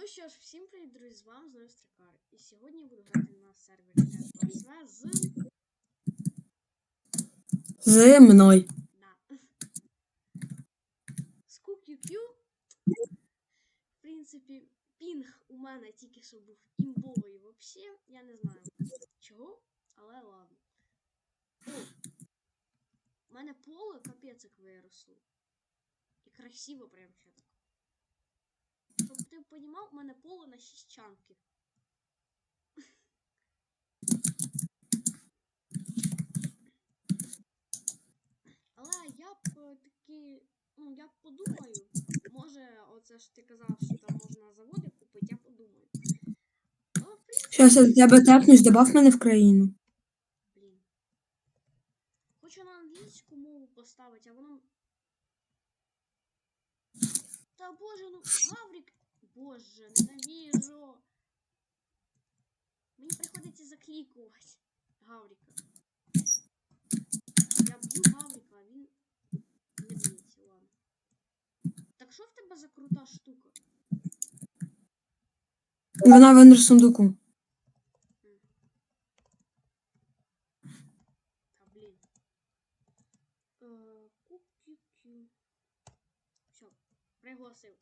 Ну що ж, всім привіт, друзі, з вами знову Стрикар. І сьогодні я буду грати на сервері РПСВ з... З мною. Да. З QQQ. В принципі, пінг у мене тільки що був імбовий вообще. Я не знаю чого, але ладно. О, у мене поле капець як виросло. І красиво прям так. Щоб ти понімав, у мене поле на 6 чанків. Але я б е, таки, ну я б подумаю, може, оце ж ти казав, що там можна заводи купити, я подумаю. Щас я до тебе тепнусь, добав мене в країну. блін. Хочу на англійську мову поставити, а воно. Та боже, ну Гаврик. Боже, ненавижу. Мені приходиться заклікувати Гаврика. Я б'ю Гаврика, а він не б'ється, ладно. Так що в тебе за крута штука? Вона в ендерсундуку. Е, пригласив.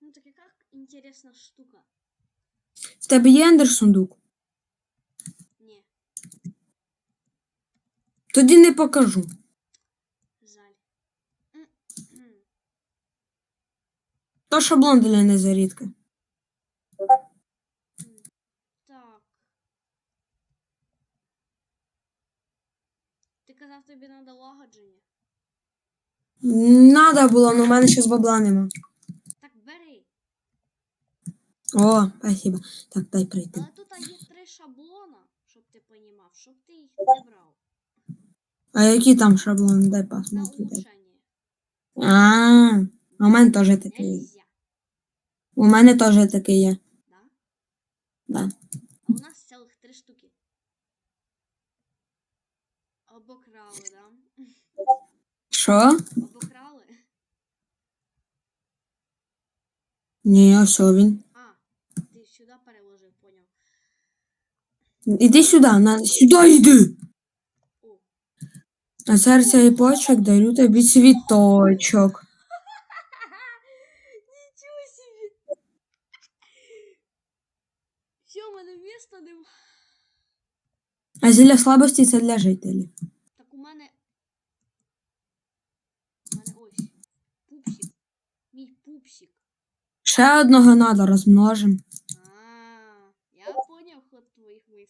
Ну так яка інтересна штука. В тебе є ендерсундук? Ні, Тоді не покажу. жаль. То шаблон для незарідки. Так. Ти казав, тобі треба лагодження. Надо було, але в мене ще бабла нема. О, спасибо. Так, дай прийти. Але тут є три шаблона, щоб ти понімав, щоб ти їх не брав. А які там шаблони? Дай На посмотрю. дай. А, у мене теж такий є. У мене теж такий є. Да? Да. А у нас цілих три штуки. Обокрали, да? Що? Обокрали. Ні, ось він. А, ти сюди переложив, поняв. Іди сюди, на... сюди йди. О, А серця і почок дарю тобі цвіточок. Нічого собі. Все, мене міста нема. А зілля слабості це для жителів. Так у мене. У мене ось. Пупсик. Мій пупсик. Ще одного надо, розмножим. А, я понял ход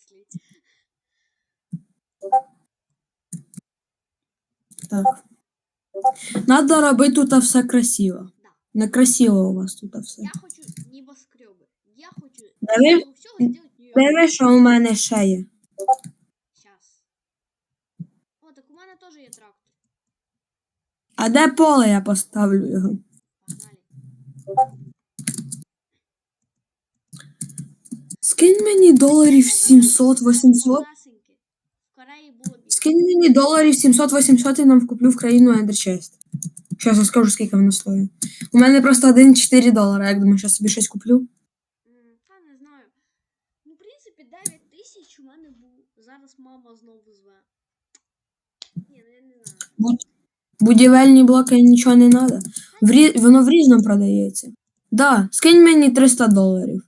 твоих. Так. Надо робити тут все красиво. Да. Некрасиво у вас тут все. Я хочу небоскребы. Я хочу Диви- сделать Нью-Йорк. Диви, що у мене ще є. Сейчас. О, так у мене теж є трактор. А де поле я поставлю його? Погнали. Скинь мені доларів 700, 800. Малесеньке. В Кореї. Скинь мені доларів 700, 800 і нам куплю в країну Ендерчест. Зараз я скажу, скільки воно стоїть. У мене просто 1,4 долара. Як думаєш, я собі щось куплю? М, Та не знаю. Ну, в принципі, 9 тисяч у мене. Зараз мама знову зве. Ні, ну я не знаю. Будівельні блоки нічого не треба. В рі... Воно в різному продається. Да, скинь мені 300 доларів.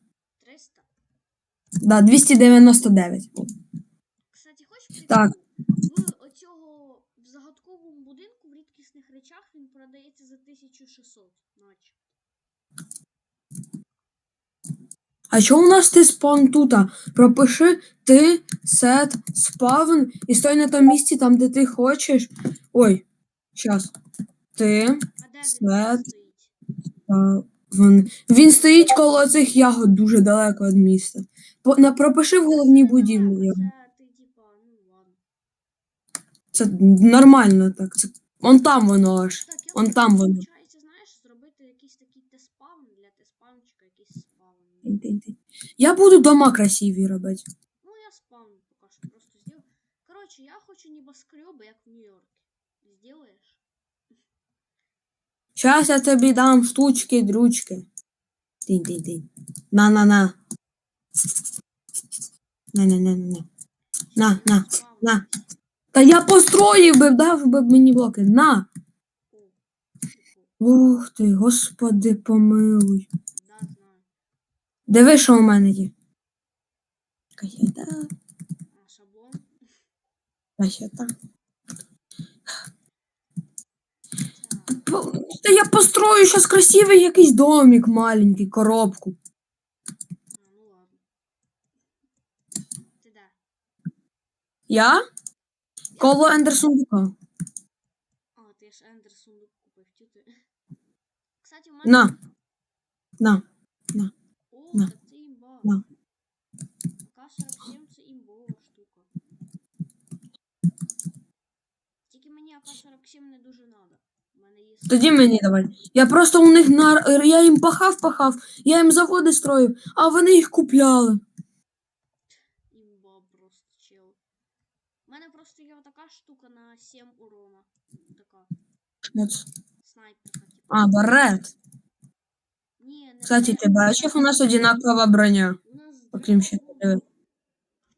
300. Да, 299. Кстати, хочеш? Так. В оцього в загадковому будинку в рідкісних речах він продається за 1600 наче. А чого у нас ти спавн тута? Пропиши ти сет спавн і стой на тому місці, там, де ти хочеш. Ой, щас. Ти А де він Свет. стоїть? спавн. Він стоїть коло цих ягод дуже далеко від міста. По, на, пропиши в головній будівлі. його. Це ти типа, ну ладно. Це нормально так. Це, он там воно аж. Так, я Он хочу, там воно. виходить, знаєш, зробити якийсь такий тест-спаун для тест-спаунчика, якийсь спаун. Тинь-тинь-тинь. Я буду дома красиві робити. Ну, я спаун пока що просто сделал. Короче, я хочу небоскребы, як в Нью-Йорке. Сделаешь? Щас я тобі дам штучки, дрючки. Динь, динь, динь. На, на, на. На, на. Та я построїв би, дав би мені блоки. На. Ух ти, господи, помилуй. Диви, що у мене є. Каяда, А, шаблон. каяда. Так. П- Та я построю зараз красивий якийсь домик маленький, коробку. А, ну ладно. Ти де? Я? Коло Ендерсундука. А, ти ж Ендер сундук купив. Тю ти. Кстати, у мене. На. На. О, на, так це імба. на. АК-47 це імбова штука. Тільки мені АК-47 не дуже надо. У мене є. Тоді мені давай. Я просто у них на. Я їм пахав, пахав, я їм заводи строїв, а вони їх купляли. Імба просто чел. У мене просто є така штука на 7 урона. Така снайперка, типу. А, барет. Ні, не Кстати, ти бачив, у нас одинакова броня. У нас Окрім ще, диви.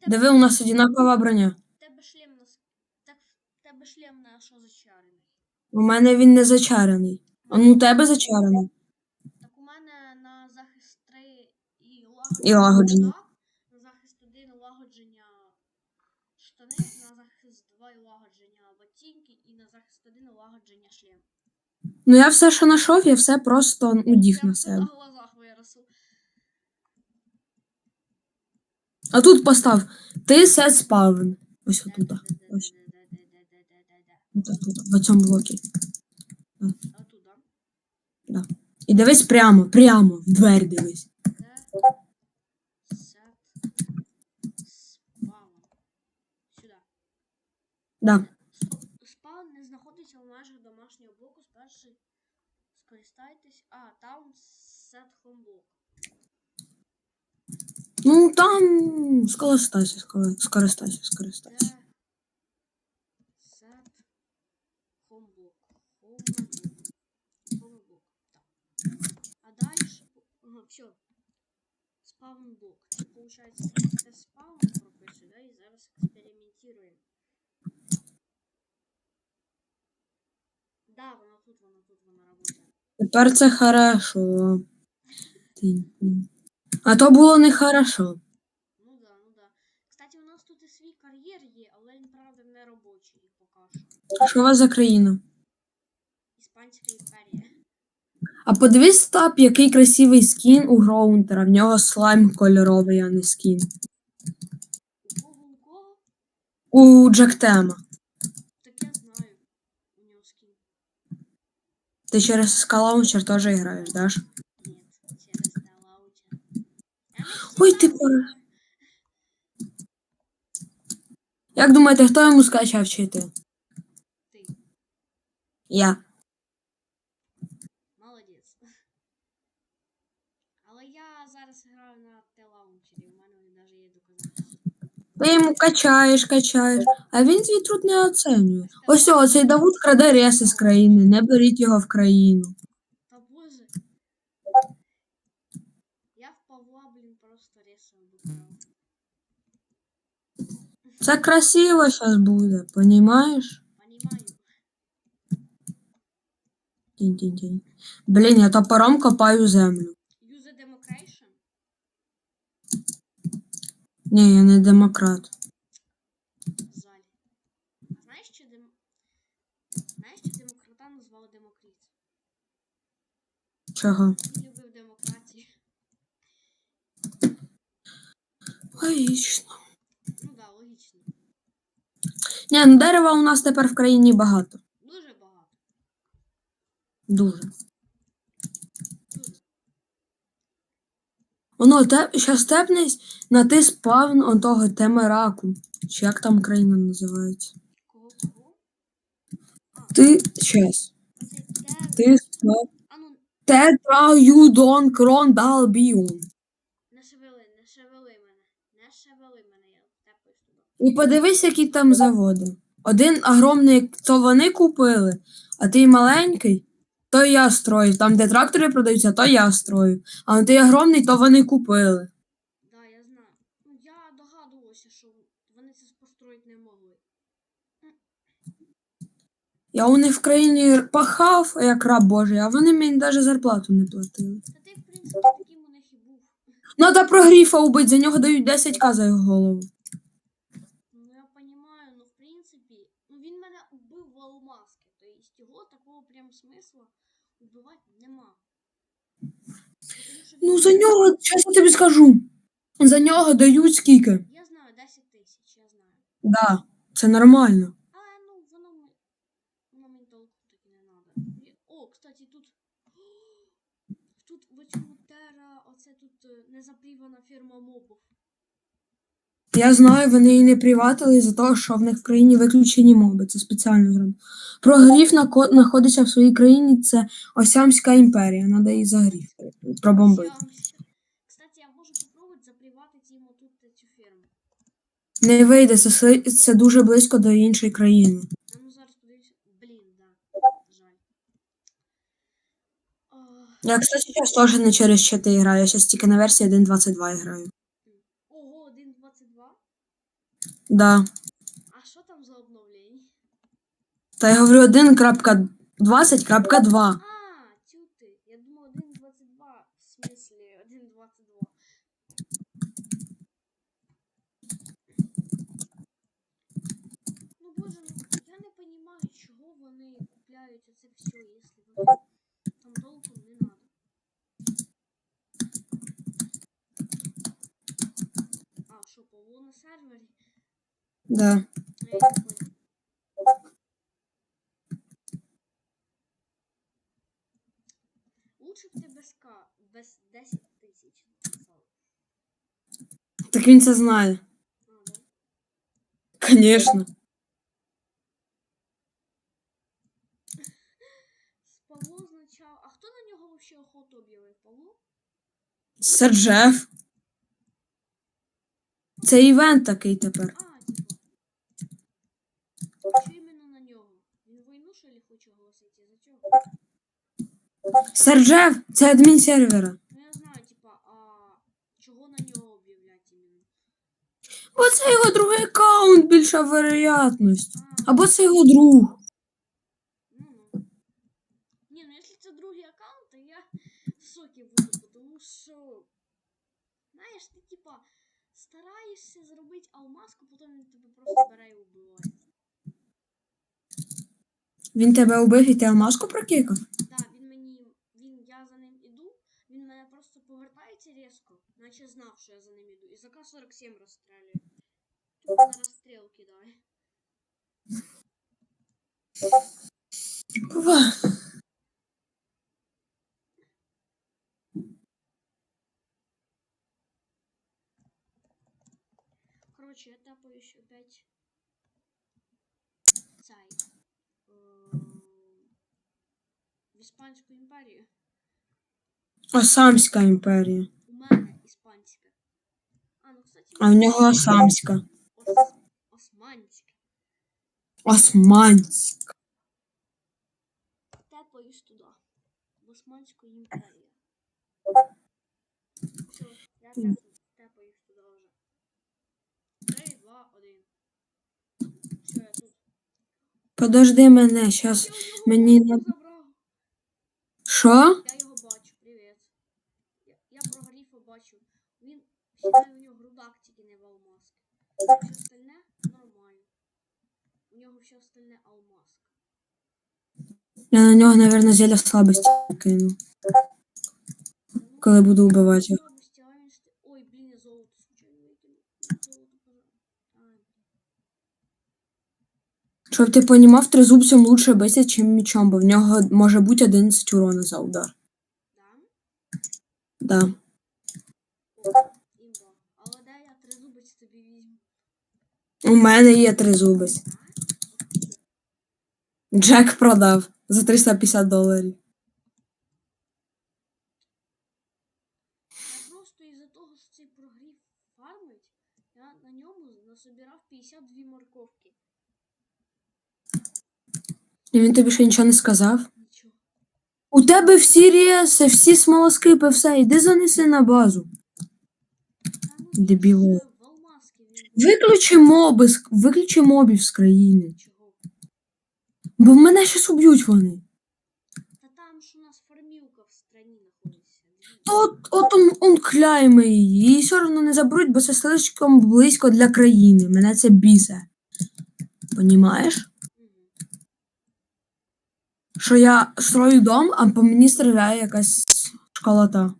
Диви, у нас одинакова броня. В тебе шлем на с- Так в тебе шлем на що зачарений? У мене він не зачарений. А ну у тебе зачарений. Так у мене на захист 3 і І лагодження. лагодження. стінки і на захист один налагодження шлем. Ну я все, що знайшов, я все просто удіг на себе. На глазах виросло. А тут постав. Ти сет спавен. Ось отут. Ось. Тут, в цьому блокі. А тут, да? Да. І дивись прямо, прямо, в двері дивись. Сет спавен. Сюди. Да. Знаходиться в межах домашнього блоку. Спершу скористайтесь. А, там сет хомблок. Ну там скористайся, скористайся, скористайся. А дальше. Ага, все. Спаун блок. Получается це спаун прописую, да, і зараз експериментуємо. Да, вона тут, вона тут, вона работає. Тепер це хорошо. А то було не хорошо. Ну да, ну да. Кстати, у нас тут і свій кар'єр є, але він, правда, не робочий поки що. Що у вас за країна? Іспанська імперія. А подивись стап, який красивий скін у Гроунтера. В нього слайм кольоровий, а не скін. У кого у кого? У Джактема. Ты через скалаунчер тоже играешь, да? Нет, через Ой, ты пора. Як думаєте, хто йому скачав чити? Ти. Я. Ти йому качаєш, качаєш, а він твій труд не оцінює. Ось о, цей Давуд краде реси з країни, не беріть його в країну. Та боже. Я в Павла, блін, просто ресом викрав. Це красиво зараз буде, понімаєш? Понімаю. Тінь-тінь-тінь. Блін, я топором копаю землю. Ні, я не демократ. Жаль. А знаєш, що дем... Знаєш, що демократа назвали Демокріт? Чого? Він любив демократію. Логічно. Ну да, логічно. Ні, ну дерева у нас тепер в країні багато. Дуже багато. Дуже. Воно те, щас тепнись на ти спавн он того темераку. Чи як там країна називається? Ти щас. те... Ти спав. Тетраюдон не шевели, не шевели мене. Не шевели мене, я. І подивись, які там заводи. Один огромний, то вони купили, а ти маленький. То я строю. Там, де трактори продаються, то я строю. А на той огромний, то вони купили. Да, я знаю. Ну, я догадувався, що вони це построїти не могли. Я у них в країні пахав, як раб Божий, а вони мені навіть зарплату не платили. Та ти, в принципі, таким у них і був. Надо про гріфа убити, за нього дають 10к за його голову. Ну, я понимаю, ну, в принципі, ну, він мене убив в алмазки. Тобто його такого прям смисла убивати нема. Ну, за нього, зараз я тобі скажу. За нього дають скільки? Я знаю, 10 тисяч, я знаю. Да, це нормально. Але ну воно. Воно мені толку таки не треба. О, кстати, тут. Тут в цьому тера, оце тут е, незапрівана фірма мобів. Я знаю, вони її не приватили за того, що в них в країні виключені моби. Це спеціально зроблено. Про гріф знаходиться в своїй країні. Це Осямська імперія. Надо її за гріф пробомбити. Кстати, я можу попробувати заприватити йому тут цю фірму. Не вийде, це, це дуже близько до іншої країни. Ну зараз. Блін, да. Я, кстати, зараз теж не через чити граю, я зараз тільки на версії 1.22 граю. Ого, 1.22. Да. А що там за обновлення? Та я говорю 1.20.2. А, тю ти. Я думав 1.22. В смислі 1.22. Ну боже, ну я не понимаю, чого вони купляють оце все, якщо воно там толком не надо. А, що, Павло на сервері? Да. Лучше б ти без К, без 10 тисяч написав. Так він це знає. А, да? Звісно. З Павло означав. А хто на нього взагалі охоту об'явив? Павло? Серджеф. Це івент такий тепер. А, типа. Що іменно на нього? Він війну що ли хоче оголосити? За цього? Серджеф це адмін сервера. Ну я знаю, типа, а чого на нього об'являти іменно? Бо це його другий аккаунт, більша вероятність. Або це його друг. Ну, ну. Не, ну если это другий аккаунт, то я в соке буду, потому що, знаєш, ти типа стараєшся зробити алмазку, потім він тебе просто бере і вбиває. Він тебе убив і ти алмазку прокикав? Да, він мені, він, я за ним іду, він мене просто повертається різко, наче знав, що я за ним іду, і за К-47 розстрілює. Тут на розстріл кидає. Короче, я тапаю еще опять цай. В Іспанську імперію. Осамська імперія. У мене. А, в нього Осамська. Ос... Османська. Османська. Тепаюсь туди. В Османську імперію. Все, я тепаюсь туди вже. 3, 2, 1. Все, я тут. Подожди мене, щас. Я його мені голову на- забрав. Що? Я його бачу, привіт. Я, я про Гріфа бачу. Він сідає у нього остальне нормально. У нього все остальне алмазка. Я на нього, мабуть, зілля слабості кину, ну, коли буду вбивати його. Ой, блін, я золото случайно викинув. Золото, пожалуйста. Щоб ти понімав, тризубцем лучше битися, чим мечом, бо в нього може бути 11 урона за удар. да? Да. О, імба. Але де я тризубець тобі візьму? У мене є тризубець. Да? Джек продав за 350 доларів. Я просто із-за того, що цей прогрів фармить, я на ньому насобирав 52 морковки. І він тобі ще нічого не сказав. Нічого. У тебе всі реси, всі смолоскипи, все, іди занеси на базу. Ну Дебіло. ж в алмазки він. Виключи моби, з- виключи мобів з країни. Чого? Бо мене щас уб'ють вони. Та там ж у нас фармілка в страні знаходиться. То От, от он, он її. Її все одно не заберуть, бо це слишком близько для країни. Мене це бісе. Понімаєш? Мгм. Що я строю дом, а по мені стріляє якась школота.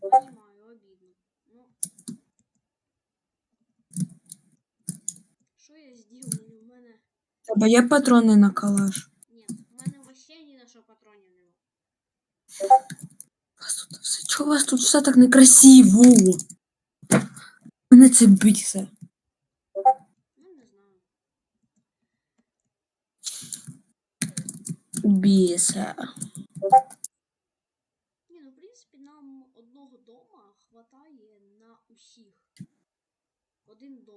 Понимаю, обидно. Ну. Що я сделаю? У мене. Тебе є патрони на калаш? Ні, у мене вообще ні на що патронів нема. У вас тут все, чого у вас тут все так некрасиво? Мене це бісе. Ну, не знаю. Бісе. Ні, ну в принципі нам одного дома хватає на усіх. Один дом.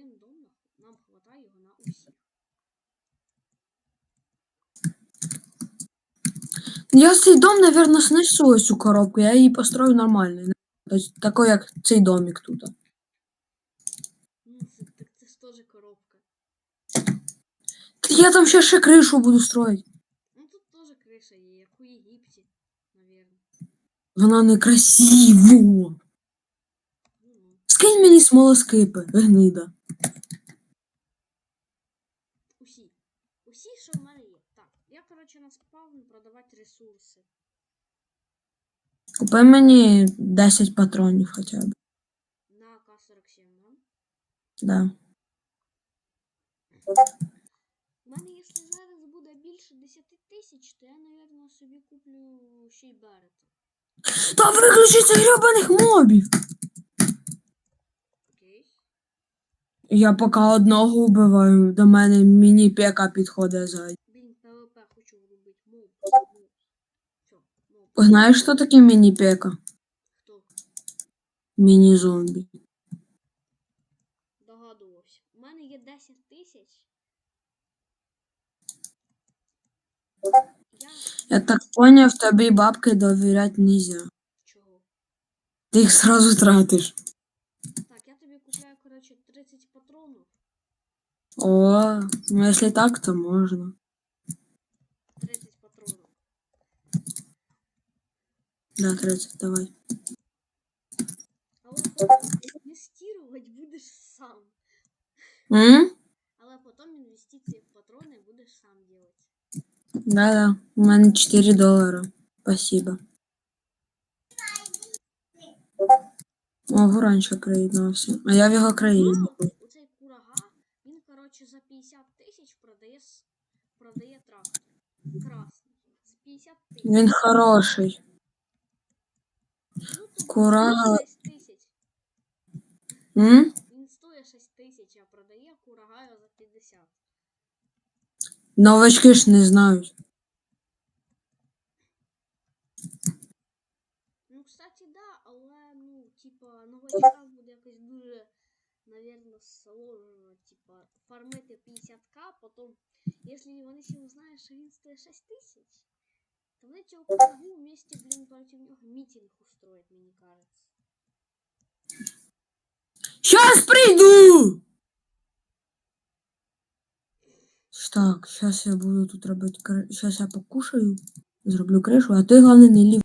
Один дом нам хватає його на усіх. Я цей дом, напевно, снесу ось цю коробку, я її построю нормально. Тобто, Такий, як цей домик тут. Ну, це, так це ж теж коробка. Та Я там ще ще кришу буду строїти. Ну тут теж криша є, як у Єгипті, навірно. Вона некрасиво. Скинь мені смолоскипи, гнида. Усі. Усі, що в мене є. Так, я, коротше, на спавн продавати ресурси. Купи мені 10 патронів хоча б. На К-47, да? Да. У мене, якщо зараз буде більше 10 тисяч, то я, напевно, собі куплю ще й Берета. Та виключи цих гребаних мобів! Я поки одного вбиваю, до мене міні-пека підходить ззаді. Блін, ПВП хочу врубити. Мов. Мов. Все, мов. Знаєш, хто такий міні-пека? Хто? Міні-зомбі. Догадувався. У мене є 10 тисяч. Я. Я так поняв, тобі бабки довіряти нельзя. Чого? Ти їх сразу тратиш. Так, я тобі купляю, коротше, 30 патронів. О, ну якщо так, то можна. 30 патронів. Да, 30, давай. Але потім інвестувати будеш сам. М? Але потім інвестиції в патрони будеш сам робити. Да-да, у мене 4 долара. Спасибо. Ого, раніше приєднався. А я в його країні. Ну, оцей курага, він, коротше, за 50 тисяч продає, с- продає трактор. Красний. За 50 тисяч. Він хороший. Ну, то Курага. 6 тисяч. М? Він стоїть 6 тисяч, а продає курага його за 50. Новачки ж не знають. Ну, кстати, да, але, ну, типа, новачкам буде якось дуже, навірно, сложно, типа, фармити 50к, потім, якщо вони ще узнають, що він стоїть 6 тисяч, то вони цього курагу вместе, блін, проти нього мітинг устроять, мені кажется. Щас прийду! Так, зараз я буду тут робити. Зараз я покушаю, зроблю кришу, а ти головне не лів.